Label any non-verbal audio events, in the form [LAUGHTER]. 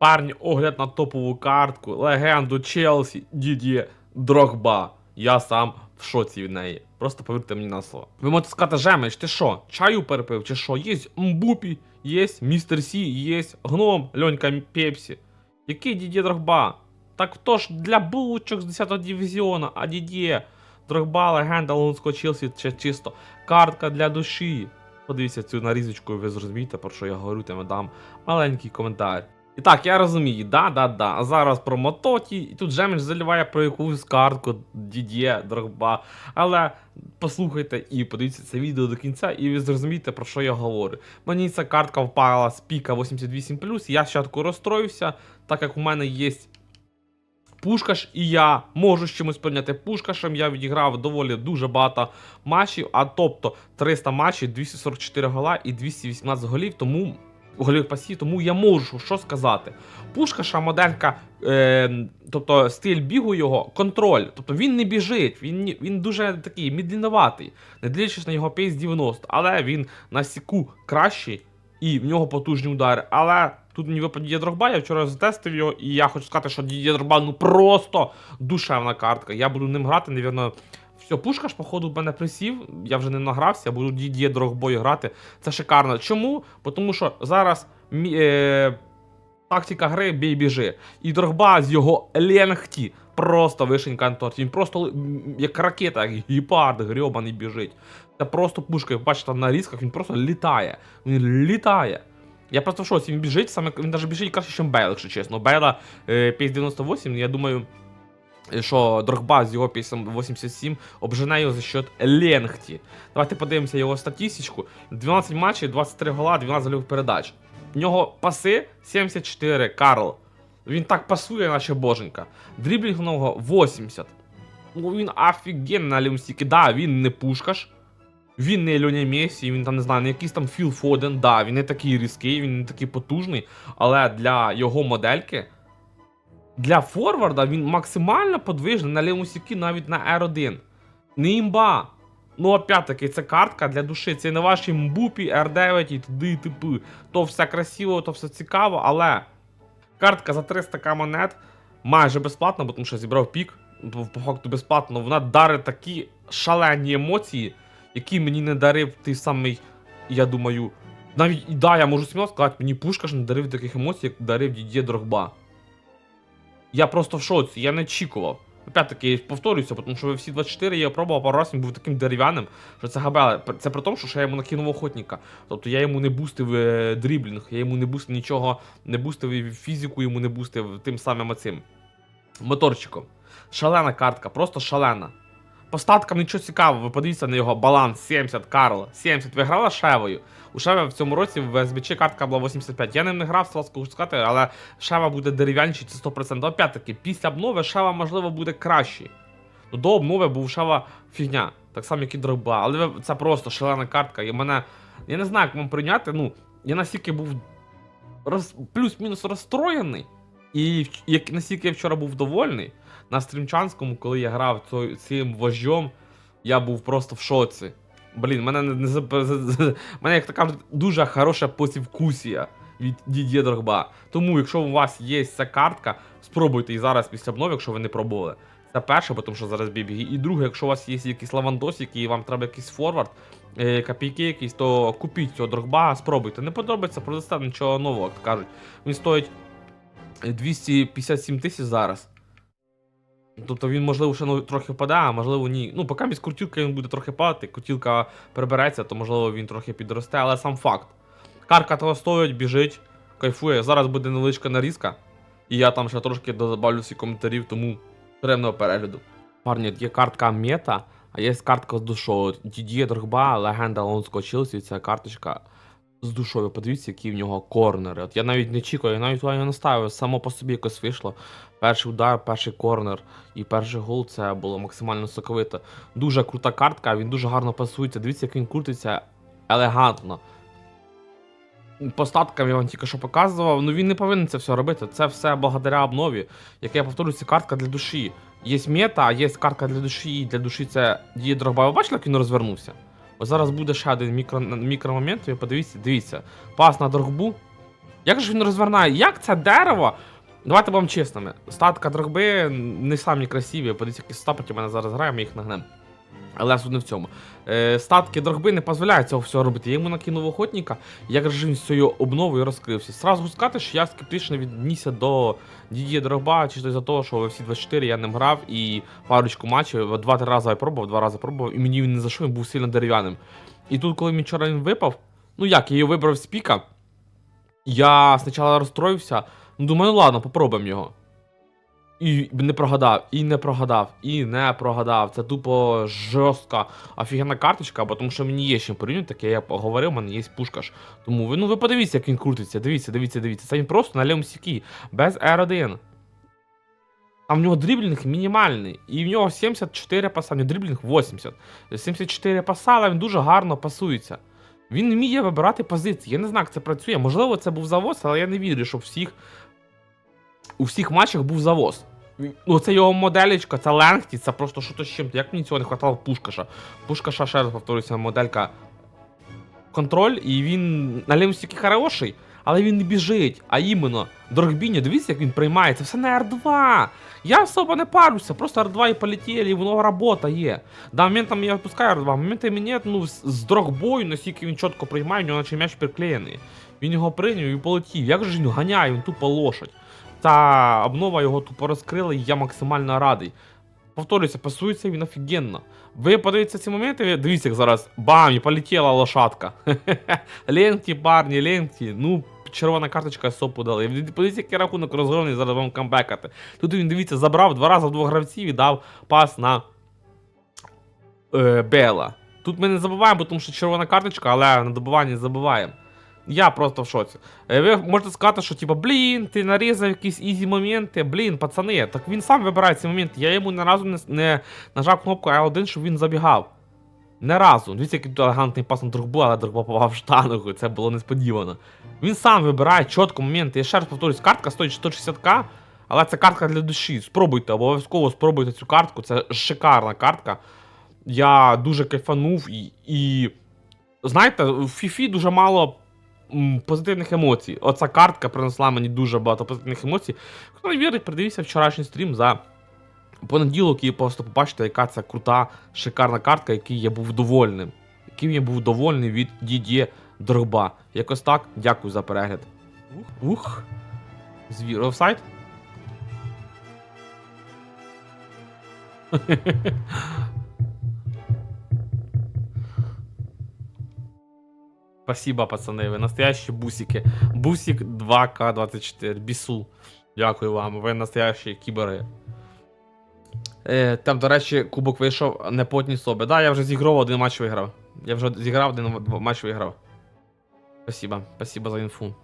Парні, огляд на топову картку, легенду Челсі, Дід'є Дрогба. Я сам в шоці від неї. Просто повірте мені на слово. Ви можете сказати, Жемич, ти що, чаю перепив чи що? Є Мбупі, є Містер Сі, є Гном, Льонька Пепсі. Який Дід'є Дрогба? Так хто ж для булочок з 10-го дивізіону, а Дід'є Дрогба, легенда Лондонського Челсі, це чисто картка для душі. Подивіться цю нарізочку, і ви зрозумієте, про що я говорю, там дам маленький коментар. І так, я розумію, да, да, да. А зараз про мототі, і тут Жеміш заливає про якусь картку Дід'є, Дрогба. Але послухайте і подивіться це відео до кінця, і ви зрозумієте, про що я говорю. Мені ця картка впала з піка 88, я спочатку розстроївся, так як у мене є Пушкаш, і я можу з чимось прийняти Пушкашем. Я відіграв доволі дуже багато матчів, а тобто 300 матчів, 244 гола і 218 голів, тому голів пасів, тому я можу що сказати. Пушкаша моделька, е, тобто стиль бігу його, контроль. Тобто він не біжить, він, він дуже такий мідлінноватий, не дивлячись на його пейс 90, але він на сіку кращий і в нього потужні удари. Але тут мені випадає Дідє Дрогба, я вчора затестив його, і я хочу сказати, що Дідє Дрогба ну просто душевна картка. Я буду ним грати, навірно. Все, пушкаш, походу, в мене присів, я вже не награвся, буду Дідє Дрогбою грати. Це шикарно. Чому? Тому що зараз е, тактика гри бій біжи. І Дрогба з його ленгті просто вишенька на торті. Він просто як ракета, як гепард грьобаний біжить. Це просто пушка, як бачите на різках, він просто літає. Він літає. Я просто в шоці, він біжить, саме він навіть біжить краще, ніж Бейл, якщо чесно. Бейла е, пейс 98, я думаю, е, що Дрогба з його пейсом 87 обжене його за счет Ленгті. Давайте подивимося його статистичку. 12 матчів, 23 гола, 12 голів передач. В нього паси 74, Карл. Він так пасує, наче боженька. Дріблінг у нього 80. Ну він офігенний на лімстіки. Да, він не пушкаш. Він не Льоня Месі, він там не знаю, не якийсь там Філ Фоден. Да, він не такий різкий, він не такий потужний. Але для його модельки, для форварда він максимально подвижний на лівому сікі навіть на R1. Не імба. Ну, опять-таки, це картка для душі. Це не ваші мбупі, R9 і туди і типи. То все красиво, то все цікаво, але картка за 300к монет майже безплатна, бо тому що зібрав пік. По по факту безплатно. Вона дарить такі шалені емоції, які мені не дарив той самий, я думаю. Навіть і да, я можу сміло сказати, мені пушка ж не дарив таких емоцій, як дарив Дідє Дрогба. Я просто в шоці, я не очікував. Опять-таки, я повторююся, тому що всі 24 я пробував пару разів, він був таким дерев'яним, що це габеле. Це при тому, що я йому накинув охотника. Тобто я йому не бустив е, дріблінг, я йому не бустив нічого, не бустив фізику, йому не бустив тим самим оцим моторчиком. Шалена картка, просто шалена. По статкам нічого цікавого, ви подивіться на його баланс 70, Карл, 70. Ви грали Шевою. У Шева в цьому році в СБЧ картка була 85. Я ним не грав, сразу скажу сказати, але Шева буде дерев'янчий, це 100%. Опять-таки, після обнови Шева, можливо, буде кращий. Ну, до обнови був Шева фігня, так само, як і Дрогба. Але це просто шалена картка. І мене. Я не знаю, як вам прийняти. Ну, я настільки був роз... плюс-мінус розстроєний. І як настільки я вчора був довольний, на стрімчанському, коли я грав цим вождем, я був просто в шоці. Блін, мене не, не мене, як то кажуть, дуже хороша посівкусія від Дід'є Дрогба. Тому, якщо у вас є ця картка, спробуйте і зараз після обнови, якщо ви не пробували. Це перше, тому що зараз бібіги. І друге, якщо у вас є якийсь лавандос, який вам треба якийсь форвард, е, копійки якісь, то купіть цього дрогба, спробуйте. Не подобається, продасте нічого нового, як кажуть. Він стоїть 257 тисяч зараз. Тобто він, можливо, ще ну, трохи впаде, а можливо, ні. Ну, поки місь крутілка він буде трохи падати, крутілка прибереться, то можливо він трохи підросте, але сам факт. Карка того стоїть, біжить, кайфує. Зараз буде невеличка нарізка. І я там ще трошки додавлю всі коментарів, тому приємного перегляду. Парні, є картка мета, а є картка з душою. Дід'є Дрогба, легенда Лонського Челсі, ця карточка з душою. Подивіться, які в нього корнери. От я навіть не чекаю, я навіть не ставив, само по собі якось вийшло. Перший удар, перший корнер і перший гол це було максимально соковито. Дуже крута картка, він дуже гарно пасується. Дивіться, як він крутиться елегантно. По статкам я вам тільки що показував, ну він не повинен це все робити. Це все благодаря обнові. Як я повторюю, це картка для душі. Є мета, а є картка для душі, і для душі це діє дрогба. Ви бачили, як він розвернувся? Ось зараз буде ще один мікро, мікромомент, ви подивіться, дивіться. Пас на дрогбу. Як же він розвернає? Як це дерево? Давайте будемо чесними. Статка дрогби не самі красиві. Подивіться, які стапоті мене зараз грає, ми їх нагнемо. Але суть не в цьому. Е, статки дрогби не дозволяють цього всього робити. Я йому накинув охотника, як він з цією обновою розкрився. Сразу сказати, що я скептично віднісся до Дід'є Дрогба, чи за того, що в всі 24 я ним грав і парочку матчів, два-три рази я пробував, два рази пробував, і мені він не зайшов, він був сильно дерев'яним. І тут, коли мені вчора він випав, ну як, я його вибрав з піка, я спочатку розстроївся, ну думаю, ну ладно, попробуємо його. І не прогадав, і не прогадав, і не прогадав. Це тупо жорстка офігенна карточка, бо тому що мені є чим порівняти, таке я говорив, у мене є пушкаш. Тому ви ну ви подивіться, як він крутиться. Дивіться, дивіться, дивіться. Це він просто на лівому сікі, без R1. А в нього дріблінг мінімальний. І в нього 74 паса, в нього дріблінг 80. 74 паса, але він дуже гарно пасується. Він вміє вибирати позиції. Я не знаю, як це працює. Можливо, це був завоз, але я не вірю, що всіх, у всіх матчах був завоз. Ну, це його моделечка, це Ленгті, це просто що то з чим. Як мені цього не хватало в Пушкаша. Пушкаша, ще раз повторюся, моделька контроль, і він на лівому стільки хороший, але він не біжить. А іменно, Дорогбіня, дивіться, як він приймає. Це все на R2. Я особо не парюся, просто R2 і полетіли, і воно робота є. Да, моментами я відпускаю R2, моментами ні, ну з, дрогбою, наскільки він чітко приймає, у нього наче м'яч приклеєний. Він його прийняв і полетів. Як же він ганяє, він тупо лошадь. Та обнова його тупо розкрила, і я максимально радий. Повторюся, пасується він офігенно. Ви подивіться ці моменти, дивіться, як зараз бам, і полетіла лошадка. [LAUGHS] ленті, парні, ленті. Ну, червона карточка сопу дали. Подивіться, який рахунок розгромний, зараз вам камбекати. Тут він, дивіться, забрав два рази в двох гравців і дав пас на е, Бела. Тут ми не забуваємо, тому що червона карточка, але на добуванні забуваємо. Я просто в шоці. Е, Ви можете сказати, що типа, блін, ти нарізав якісь ізі моменти, блін, пацани. Так він сам вибирає ці моменти. Я йому ні разу не, не нажав кнопку А1, щоб він забігав. Не разу. Дивіться, який тут елегантний пас на другбу, але другба попав штангу. Це було несподівано. Він сам вибирає чітко моменти. Я ще раз повторюсь, картка стоїть 160к, але це картка для душі. Спробуйте, обов'язково спробуйте цю картку. Це шикарна картка. Я дуже кайфанув і. і... Знаєте, в Фіфі дуже мало позитивних емоцій. Оця картка принесла мені дуже багато позитивних емоцій. Хто не вірить, придивіться вчорашній стрім за понеділок і просто побачите, яка це крута, шикарна картка, який я був довольним. Яким я був довольний від Дідє Дрогба. Якось так, дякую за перегляд. Ух. Ух. Звір. Офсайд? [LAUGHS] Спасибо, пацани, ви настоящі бусики. Бусик 2К24. Бісу. Дякую вам, ви настоящі кібери. Е, там, до речі, кубок вийшов не потні собі. Да, я вже зіграв один матч виграв. Я вже зіграв один матч виграв. Спасибо, спасибо за інфу.